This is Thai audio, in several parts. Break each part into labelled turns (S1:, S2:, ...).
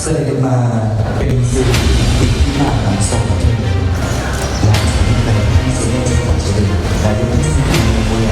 S1: เสด็จมาเป็นสื่อที่น่านำส่งประเทศและที่เป็นที่สุดในของชีวิตและยังที่มีบุญใหญ่ประสาอา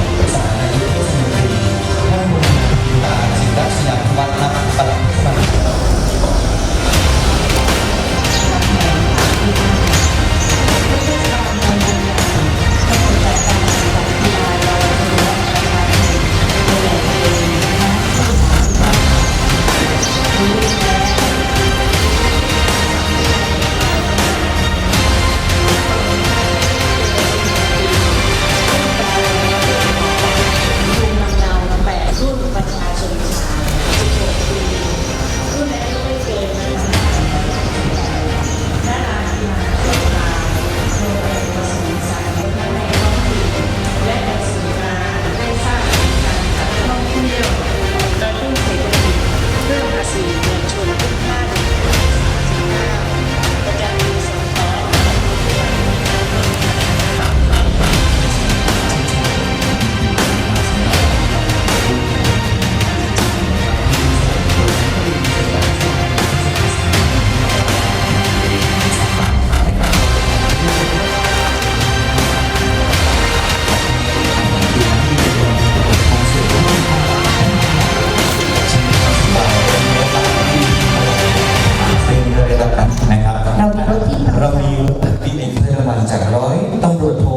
S1: ที่
S2: เอกเพื่อรา
S1: งวัลจากร้อยตำรวจโท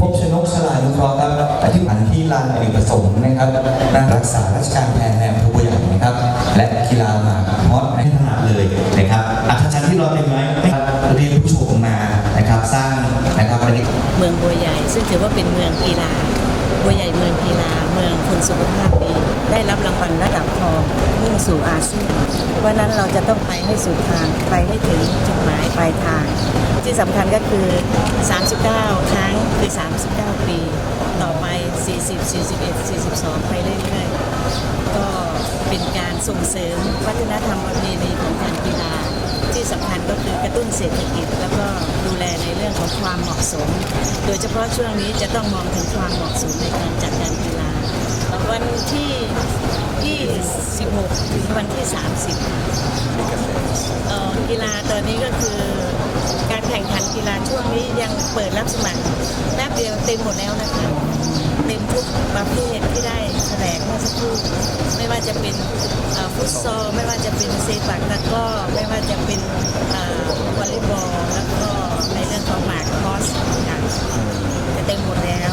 S1: พบชนกสลานุเคราะห์ครับอธิษฐานที่ลานอเนกประสงค์นะครับนักรักษาราชการแทนในอำเภอบัวใหญ่นะครับ และกีฬามากฮอตในถนัดเลยนะครับอัธจันทร์ที่เราเต็มไห้เรียนผู้ชมมานะครับสร้างนะครับ
S2: เมืองบัวใหญ่ ซึ่งถือว่าเป็นเมืองกีฬาบัวใหญ่เมืองกีฬาเมืองคนสุขภาพดีได้รับรางวัลระดับทองมุ่งสู่อาเซียนเพราะนั้นเราจะต้องไปให้สุดทางไปให้ถึงจุดหมายปลายทาง ที่สำคัญก็คือ 39 ครั้งคือ 39 ปี ต่อไป 40 41 42 ไปเรื่อยๆ ก็เป็นการส่งเสริมวัฒนธรรมประเพณีของการกีฬา ที่สำคัญก็คือกระตุ้นเศรษฐกิจ แล้วก็ดูแลในเรื่องของความเหมาะสม โดยเฉพาะช่วงนี้จะต้องมองถึงความเหมาะสมในการจัดการกีฬา วันที่ 26 ถึงวันที่ 30เอ่อกีฬาตอนนี้ก็คือ การแข่งขันกีฬาช่วงนี้ยังเปิดรับสมัครแป๊บเดียวเต็มหมดแล้วนะคะเต็มทุกประเภทที่ได้แถลงเมื่อสักครู่ไม่ว่าจะเป็นเอ่อฟุตซอลไม่ว่าจะเป็นเซปักตะกร้อไม่ว่าจะเป็นเอ่อวอลเลย์บอลแล้วก็ในเรื่องของหมากคอสค่ะจะเต็มหมดแล้ว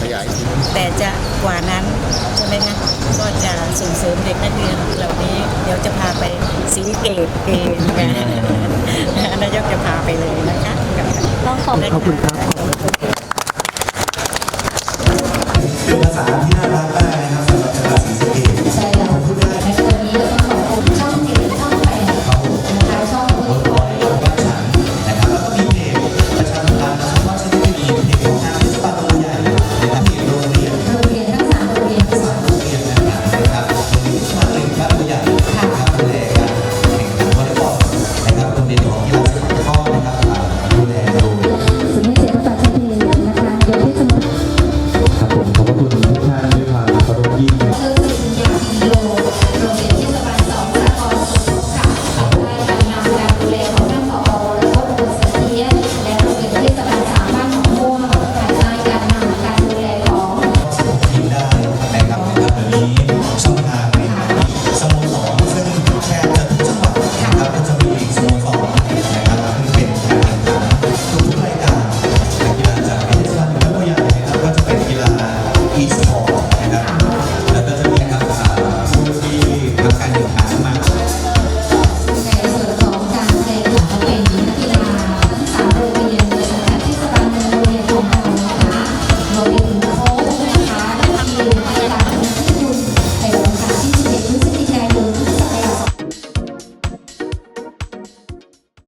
S3: ขยายที
S2: แต่จะกว่านั้นใช่ไหมคะก็จะส่งเสริมเด็กนักเรียนเหล่านี้เดี๋ยวจะพา ไปสีเกตเกณฑ์นายกจะพาไปเลยนะคะ
S4: ต้องขอบ
S2: ขอบคุณครับ